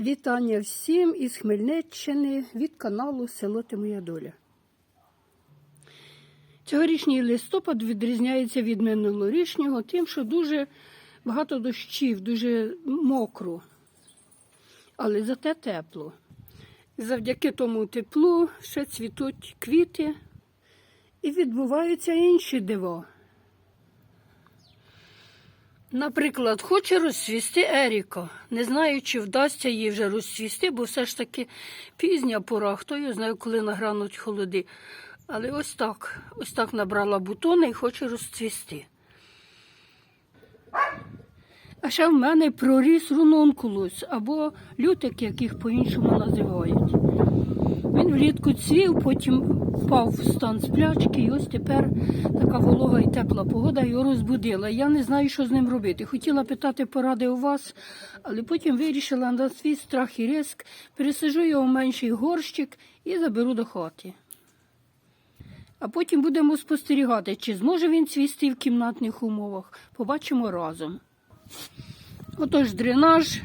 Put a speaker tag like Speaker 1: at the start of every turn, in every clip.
Speaker 1: Вітання всім із Хмельниччини від каналу Село Ти Моя Доля. Цьогорічний листопад відрізняється від минулорічнього тим, що дуже багато дощів, дуже мокро, але зате тепло. Завдяки тому теплу ще цвітуть квіти і відбуваються інші дива. Наприклад, хоче розцвісти Еріка. Не знаю, чи вдасться їй вже розцвісти, бо все ж таки пізня пора, хто його знає, коли награнуть холоди. Але ось так, ось так набрала бутони і хоче розцвісти. А ще в мене проріс рунонкулус або лютик, яких по-іншому називають. Він влітку цвів, потім впав в стан сплячки, і ось тепер така волога і тепла погода його розбудила. Я не знаю, що з ним робити. Хотіла питати поради у вас, але потім вирішила на свій страх і риск, пересажу його в менший горщик і заберу до хати. А потім будемо спостерігати, чи зможе він цвісти в кімнатних умовах. Побачимо разом. Отож, дренаж,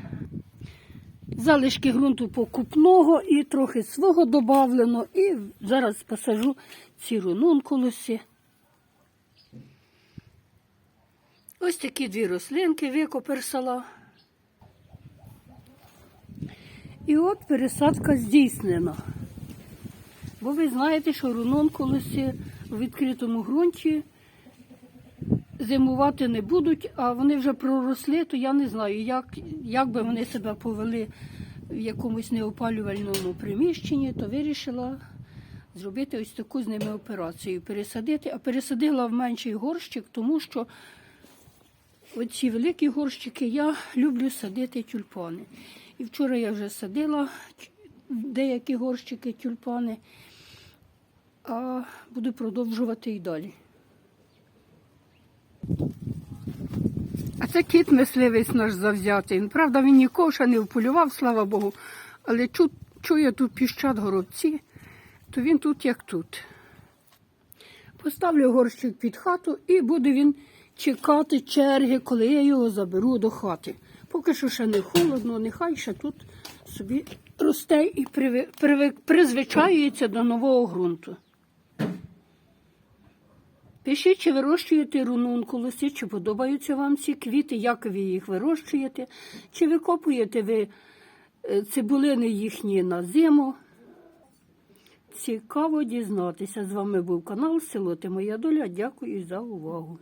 Speaker 1: залишки ґрунту покупного і трохи свого додавлено. І зараз посажу ці рунункулуси. Ось такі дві рослинки викоперсала. І от пересадка здійснена. Бо ви знаєте, що рунонкулуси у відкритому ґрунті зимувати не будуть, а вони вже проросли, то я не знаю, як, як би вони себе повели в якомусь неопалювальному приміщенні, то вирішила зробити ось таку з ними операцію. Пересадити, а пересадила в менший горщик, тому що оці великі горщики я люблю садити тюльпани. І вчора я вже садила деякі горщики тюльпани, а буду продовжувати і далі. Це кіт мисливець наш завзятий. Правда, він нікого ще не вполював, слава Богу, але чу, чує тут піщат горобці, то він тут як тут. Поставлю горщик під хату і буде він чекати черги, коли я його заберу до хати. Поки що ще не холодно, нехай ще тут собі росте і призвичаюється до нового ґрунту. Пишіть, чи вирощуєте рунункулуси, чи подобаються вам ці квіти, як ви їх вирощуєте, чи викопуєте ви е, цибулини їхні на зиму. Цікаво дізнатися. З вами був канал Село Ти Моя Доля. Дякую за увагу.